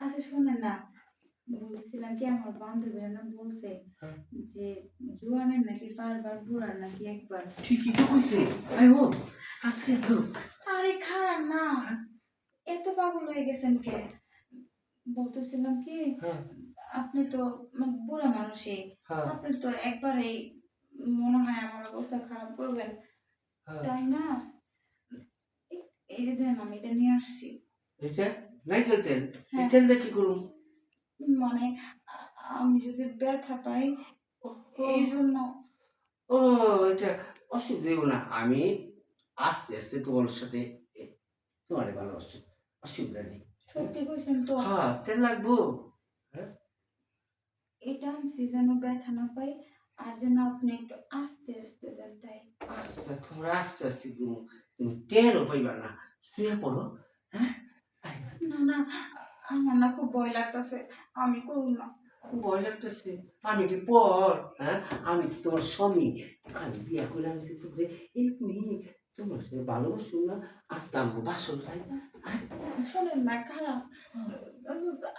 আচ্ছা শোনেন না বলছিলাম কি আমার বান্ধবীরা না বলছে হ্যাঁ। যে জোয়ানের নাকি বারবার বুড়ার নাকি একবার। ঠিকই তো কইছে আই হো তাড়াতাড়ি করো আরে খারাপ না এত পাগল হয়ে গেছেন কে? বলতেছিলাম কি হ্যাঁ। আপনি তো মানে বুড়া মানুষই। হ্যাঁ। আপনি তো একবারেই মনে হয় আমার অবস্থা খারাপ করবেন। হ্যাঁ। তাই না? এই- এই যে দেন আমি এটা নিয়ে আসছি। এটা নাই করতেন হ্যাঁ। এটা দেখি করুন মানে আমি যদি ব্যথা পাই এই জন্য ও এটা অসুবিধা না। আমি আস্তে আস্তে তোমার সাথে তোমার ভালোবাসছি। অসুবিধা নেই। সত্যি কইছেন তো? হ্যাঁ তেল লাগবো। এটা আনছি যেন ব্যথা না পাই আর যেন আপনি একটু আস্তে আস্তে দেন তাই। আচ্ছা তোমরা আস্তে আস্তে তুমি তুমি টেরও পাইবা না। শুয়ে পড়ো হ্যাঁ। না না আমার না খুব ভয় লাগতেছে আমি করব না। ভয় লাগতেছে? আমি কি পর? হ্যাঁ? আমি তো তোমার স্বামী? আমি বিয়া করে আনছি তোকে। এমনি তোমার সঙ্গে ভালোবাসো না? আসতে আমাকে বাসন খাই শোনেন না খারাপ।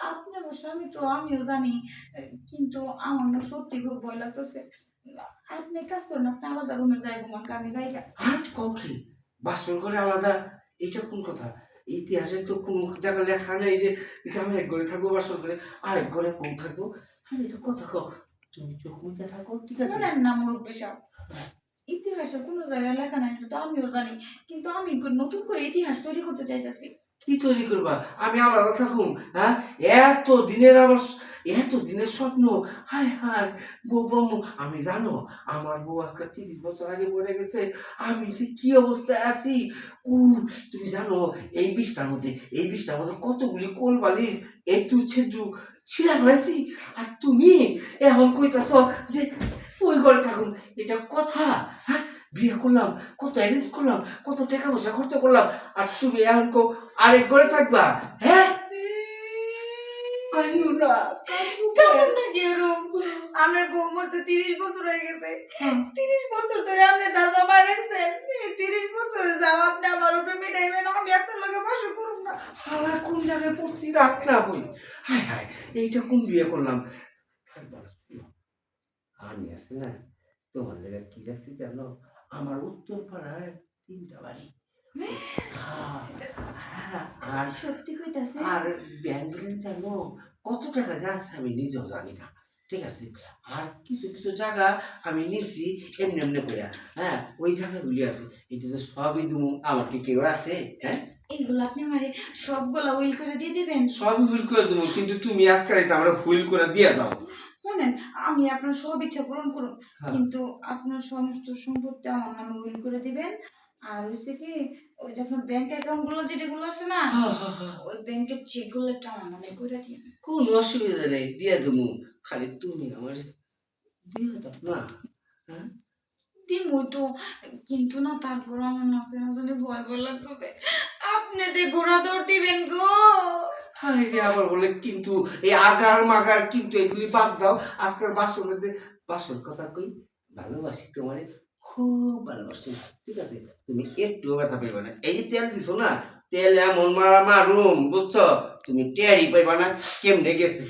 আপনি আমার স্বামী তো আমিও জানি কিন্তু আমার না সত্যি খুব ভয় লাগতেছে। আপনি কাজ করুন আপনি আলাদা রুমে যাই ঘুমান আমি যাই। হ্যাঁ কও কি? বাসন করে আলাদা? এটা কোন কথা? ইতিহাসে তো কোন জায়গায় লেখা নেই যে আমি এক ঘরে থাকব বাসন করে আরেক ঘরে বউ থাকব। আমি এটা কথা কও তুমি চোখ মুখে থাকো ঠিক আছে? না মুরব্বী সাহেব। ইতিহাসে কোনো জায়গায় লেখা নাই তো আমিও জানি। কিন্তু আমি নতুন করে ইতিহাস তৈরি করতে চাইতেছি। কি তৈরি করবা? আমি আলাদা থাকুম হ্যাঁ? এত দিনের আমার স- এত দিনের স্বপ্ন। হায় হায়, বউ বউ আমি জানো, আমার বউ আজকে তিরিশ বছর আগে মরে গেছে। আমি যে কি অবস্থায় আছি? উ, তুমি জানো, এই বিষটার মধ্যে, এই বিষটার মধ্যে কতগুলি কোল বালিশ একটু ছেদু ছিঁড়া ফেলাইছি আর তুমি এখন কইতাছ যে, ওই ঘরে থাকুন, এটা কথা হ্যাঁ? বিয়ে করলাম, কত অ্যারেঞ্জ করলাম, কত টাকা পয়সা খরচ করলাম, আর তুমি এখন আরেক ঘরে থাকবা হ্যাঁ? কান্দু না কান্দু না। এরকম? আমার বউ মরতে তিরিশ বছর হয়ে গেছে। তিরিশ বছর ধরে আপনি যা জমা রাখছেন তিরিশ বছরে যা আপনি আমার উপরে মিটাইবেন আমি আপনার লগে বাসর করুন না। আমার কোন জায়গায় পড়ছি রাখ না বই? হায় হায় এইটা কোন বিয়ে করলাম। আমি আছি না। তোমার জায়গায় কি রাখছি জানো? আমার উত্তর পাড়ায় তিনটা বাড়ি। হ্যাঁ, হ্যাঁ, আর সত্যি কইতাছে? আর ব্যাংক ব্যালেন্স জানো কত টাকা যাচ্ছে আমি নিজেও জানি না ঠিক আছে? আর কিছু কিছু জায়গা আমি নিছি এমনি এমনি করে হ্যাঁ? ওই জায়গাগুলি আছে এটা তো সবই আমার কি কেউ আছে? হ্যাঁ? এইগুলো আপনি আমারে সবগুলা উইল করে দিয়ে দিবেন? সবই ভুল করে দেবো কিন্তু তুমি আজকাল এটা আমরা ভুল করে দিয়ে দাও। শুনেন আমি আপনার সব ইচ্ছা পূরণ করুন হ্যাঁ। কিন্তু আপনার সমস্ত সম্পত্তি আমার নামে উইল করে দিবেন। আর হচ্ছে কি ওই যে আপনার ব্যাংক অ্যাকাউন্টগুলো যেগুলো আছে না ওই ব্যাংকের চেকগুলো একটা নামে করে দিন কোনো অসুবিধা নেই দিয়ে দেবো খালি তুমি আমার দিয়ে দাও। না হ্যাঁ? দিন ওই তো কিন্তু না তারপর আমার না কেন জানি ভয় ভয় লাগতেছে। আপনি যে ঘোড়া দৌড় দিবেন গো। আরে রে আবার বলে কিন্তু এই আগার মাগার কিন্তু এগুলি বাদ দাও। আজকাল বাসর মধ্যে বাসর কথা কই ভালোবাসি তোমারে। খুব ভালোবাসি ঠিক আছে? তুমি একটু ব্যথা পাইবা না। এই যে তেল দিছো না, তেল এমন মারা মারুম, বুঝছ? তুমি টেরি পাইবা না, কেমনে গেছে?